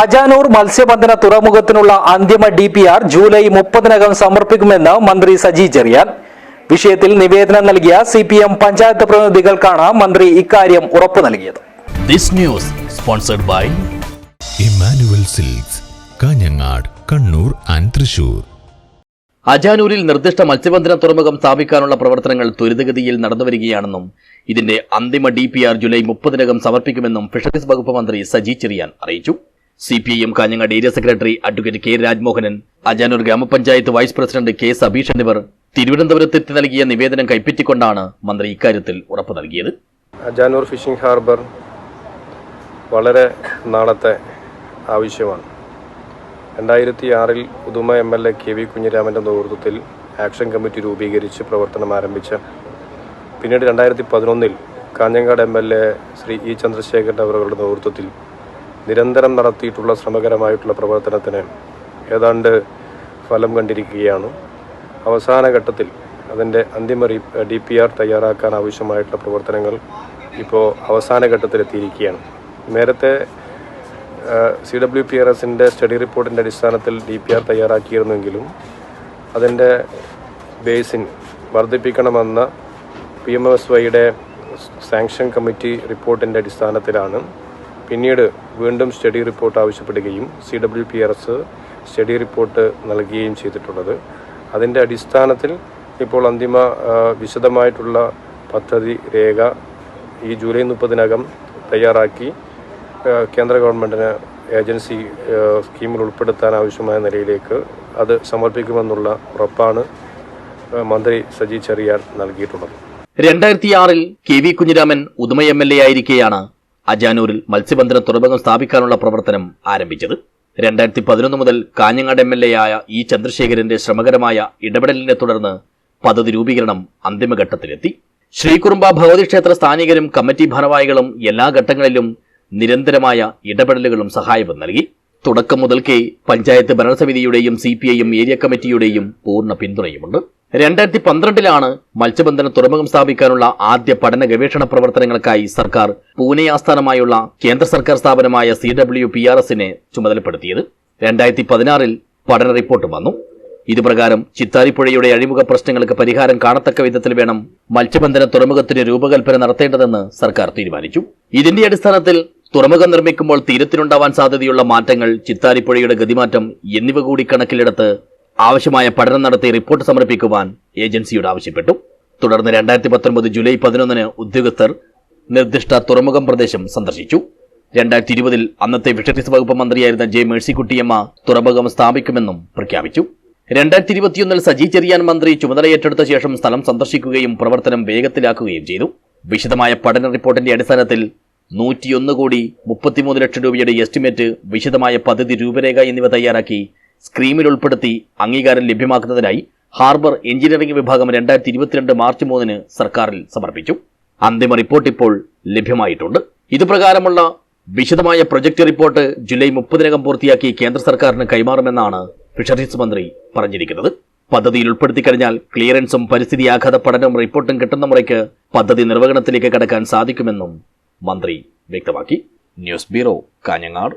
അജാനൂർ മത്സ്യബന്ധന തുറമുഖത്തിനുള്ള അന്തിമ ഡി പി ആർ ജൂലൈ മുപ്പതിനകം സമർപ്പിക്കുമെന്ന് മന്ത്രി സജി ചെറിയാൻ വിഷയത്തിൽ നിവേദനം നൽകിയ സി പി എം പഞ്ചായത്ത് പ്രതിനിധികൾക്കാണ് മന്ത്രി ഇക്കാര്യം ഉറപ്പു നൽകിയത്. This news sponsored by Emmanuel silks Kanhangad Kannur and Thrissur. അജാനൂരിൽ നിർദ്ദിഷ്ട മത്സ്യബന്ധന തുറമുഖം സ്ഥാപിക്കാനുള്ള പ്രവർത്തനങ്ങൾ ത്വരിതഗതിയിൽ നടന്നുവരികയാണെന്നും ഇതിന്റെ അന്തിമ ഡി പി ആർ ജൂലൈ മുപ്പതിനകം സമർപ്പിക്കുമെന്നും ഫിഷറീസ് വകുപ്പ് മന്ത്രി സജി ചെറിയാൻ അറിയിച്ചു. C P I M Kanhangad area secretary advocate K Rajmohanan Ajanur ഗ്രാമപഞ്ചായത്ത് വൈസ് പ്രസിഡന്റ് കെ സബീഷ് എന്നിവർ തിരുവനന്തപുരത്തെത്തി നൽകിയ നിവേദനം കൈപ്പറ്റിക്കൊണ്ടാണ് മന്ത്രി ഇക്കാര്യത്തിൽ ഉറപ്പ് നൽകിയത്. അജാനൂർ ഫിഷിംഗ് ഹാർബർ വളരെ നാളത്തെ ആവശ്യമാണ്. രണ്ടായിരത്തി ആറിൽ പുതുമ M L A K V കുഞ്ഞിരാമന്റെ നേതൃത്വത്തിൽ ആക്ഷൻ കമ്മിറ്റി രൂപീകരിച്ച് പ്രവർത്തനം ആരംഭിച്ച പിന്നീട് രണ്ടായിരത്തി പതിനൊന്നിൽ Kanhangad M L A Shri E Chandrasekharan അവരുടെ നേതൃത്വത്തിൽ നിരന്തരം നടത്തിയിട്ടുള്ള ശ്രമകരമായിട്ടുള്ള പ്രവർത്തനത്തിന് ഏതാണ്ട് ഫലം കണ്ടിരിക്കുകയാണ്. അവസാന ഘട്ടത്തിൽ അതിന്റെ അന്തിമ ഡി പി ആർ തയ്യാറാക്കാൻ ആവശ്യമായിട്ടുള്ള പ്രവർത്തനങ്ങൾ ഇപ്പോൾ അവസാന ഘട്ടത്തിലെത്തിയിരിക്കുകയാണ്. നേരത്തെ സി ഡബ്ല്യു പി ആർ എസിന്റെ സ്റ്റഡി റിപ്പോർട്ടിന്റെ അടിസ്ഥാനത്തിൽ ഡി പി ആർ തയ്യാറാക്കിയിരുന്നെങ്കിലും അതിന്റെ ബേസിൻ വർദ്ധിപ്പിക്കണമെന്ന പി എം എസ് വൈയുടെ സാങ്ഷൻ കമ്മിറ്റി റിപ്പോർട്ടിന്റെ അടിസ്ഥാനത്തിലാണ് പിന്നീട് വീണ്ടും സ്റ്റഡി റിപ്പോർട്ട് ആവശ്യപ്പെടുകയും C W P R S study report നൽകുകയും ചെയ്തിട്ടുള്ളത്. അതിന്റെ അടിസ്ഥാനത്തിൽ ഇപ്പോൾ അന്തിമ വിശദമായിട്ടുള്ള പദ്ധതി രേഖ ഈ ജൂലൈ മുപ്പതിനകം തയ്യാറാക്കി കേന്ദ്ര ഗവൺമെന്റിന് ഏജൻസി സ്കീമിൽ ഉൾപ്പെടുത്താൻ ആവശ്യമായ നിലയിലേക്ക് അത് സമർപ്പിക്കുമെന്നുള്ള ഉറപ്പാണ് മന്ത്രി സജി ചെറിയാൻ നൽകിയിട്ടുള്ളത്. രണ്ടായിരത്തിയാറിൽ K V Kunhiraman Uduma M L A ആയിരിക്കെയാണ് അജാനൂരിൽ മത്സ്യബന്ധന തുറമുഖം സ്ഥാപിക്കാനുള്ള പ്രവർത്തനം ആരംഭിച്ചത്. രണ്ടായിരത്തി പതിനൊന്ന് മുതൽ കാഞ്ഞങ്ങാട് എം എൽ എ ആയ ഇ ചന്ദ്രശേഖരന്റെ ശ്രമകരമായ ഇടപെടലിനെ തുടർന്ന് പദ്ധതി രൂപീകരണം അന്തിമഘട്ടത്തിലെത്തി. ശ്രീകുറുമ്പ ഭഗവതി ക്ഷേത്ര സ്ഥാനികരും കമ്മിറ്റി ഭാരവാഹികളും എല്ലാ ഘട്ടങ്ങളിലും നിരന്തരമായ ഇടപെടലുകളും സഹായവും നൽകി. തുടക്കം മുതൽക്കേ പഞ്ചായത്ത് ഭരണസമിതിയുടെയും സി ഏരിയ കമ്മിറ്റിയുടെയും പൂർണ പിന്തുണയുമുണ്ട്. രണ്ടായിരത്തി പന്ത്രണ്ടിലാണ് മത്സ്യബന്ധന തുറമുഖം സ്ഥാപിക്കാനുള്ള ആദ്യ പഠന ഗവേഷണ പ്രവർത്തനങ്ങൾക്കായി സർക്കാർ പൂനെ ആസ്ഥാനമായുള്ള കേന്ദ്ര സർക്കാർ സ്ഥാപനമായ സി ഡബ്ല്യു പി ആർ എസിനെ ചുമതലപ്പെടുത്തിയത്. രണ്ടായിരത്തി പതിനാറിൽ പഠന റിപ്പോർട്ട് വന്നു. ഇതുപ്രകാരം ചിത്താരിപ്പുഴയുടെ അഴിമുഖ പ്രശ്നങ്ങൾക്ക് പരിഹാരം കാണത്തക്ക വിധത്തിൽ വേണം മത്സ്യബന്ധന തുറമുഖത്തിന് രൂപകൽപ്പന നടത്തേണ്ടതെന്ന് സർക്കാർ തീരുമാനിച്ചു. ഇതിന്റെ അടിസ്ഥാനത്തിൽ തുറമുഖം നിർമ്മിക്കുമ്പോൾ തീരത്തിനുണ്ടാവാൻ സാധ്യതയുള്ള മാറ്റങ്ങൾ ചിത്താരിപ്പുഴയുടെ ഗതിമാറ്റം എന്നിവ കൂടി കണക്കിലെടുത്ത് ആവശ്യമായ പഠനം നടത്തി റിപ്പോർട്ട് സമർപ്പിക്കുവാൻ ഏജൻസിയോട് ആവശ്യപ്പെട്ടു. തുടർന്ന് രണ്ടായിരത്തി പത്തൊൻപത് ജൂലൈ പതിനൊന്നിന് ഉദ്യോഗസ്ഥർ നിർദ്ദിഷ്ട തുറമുഖം പ്രദേശം സന്ദർശിച്ചു. രണ്ടായിരത്തി ഇരുപതിൽ അന്നത്തെ ഫിഷറീസ് വകുപ്പ് മന്ത്രിയായിരുന്ന ജെ മേഴ്സിക്കുട്ടിയമ്മ തുറമുഖം സ്ഥാപിക്കുമെന്നും പ്രഖ്യാപിച്ചു. രണ്ടായിരത്തി ഇരുപത്തിയൊന്നിൽ സജി ചെറിയാൻ മന്ത്രി ചുമതലയേറ്റെടുത്ത ശേഷം സ്ഥലം സന്ദർശിക്കുകയും പ്രവർത്തനം വേഗത്തിലാക്കുകയും ചെയ്തു. വിശദമായ പഠന റിപ്പോർട്ടിന്റെ അടിസ്ഥാനത്തിൽ നൂറ്റിയൊന്ന് കോടി മുപ്പത്തിമൂന്ന് ലക്ഷം രൂപയുടെ എസ്റ്റിമേറ്റ് വിശദമായ പദ്ധതി രൂപരേഖ എന്നിവ തയ്യാറാക്കി സ്ക്രീമിൽ ഉൾപ്പെടുത്തി അംഗീകാരം ലഭ്യമാക്കുന്നതിനായി ഹാർബർ എഞ്ചിനീയറിംഗ് വിഭാഗം രണ്ടായിരത്തി ഇരുപത്തിരണ്ട് മാർച്ച് മൂന്നിന് സർക്കാരിൽ സമർപ്പിച്ചു. അന്തിമ റിപ്പോർട്ട് ഇപ്പോൾ ലഭ്യമായിട്ടുണ്ട്. ഇതുപ്രകാരമുള്ള വിശദമായ പ്രൊജക്ട് റിപ്പോർട്ട് ജൂലൈ മുപ്പതിനകം പൂർത്തിയാക്കി കേന്ദ്ര സർക്കാരിന് കൈമാറുമെന്നാണ് ഫിഷറീസ് മന്ത്രി പറഞ്ഞിരിക്കുന്നത്. പദ്ധതിയിൽ ഉൾപ്പെടുത്തി കഴിഞ്ഞാൽ ക്ലിയറൻസും പരിസ്ഥിതി ആഘാത പഠനവും റിപ്പോർട്ടും കിട്ടുന്ന മുറയ്ക്ക് പദ്ധതി നിർവഹണത്തിലേക്ക് കടക്കാൻ സാധിക്കുമെന്നും മന്ത്രി വ്യക്തമാക്കി. News bureau Kanhangad.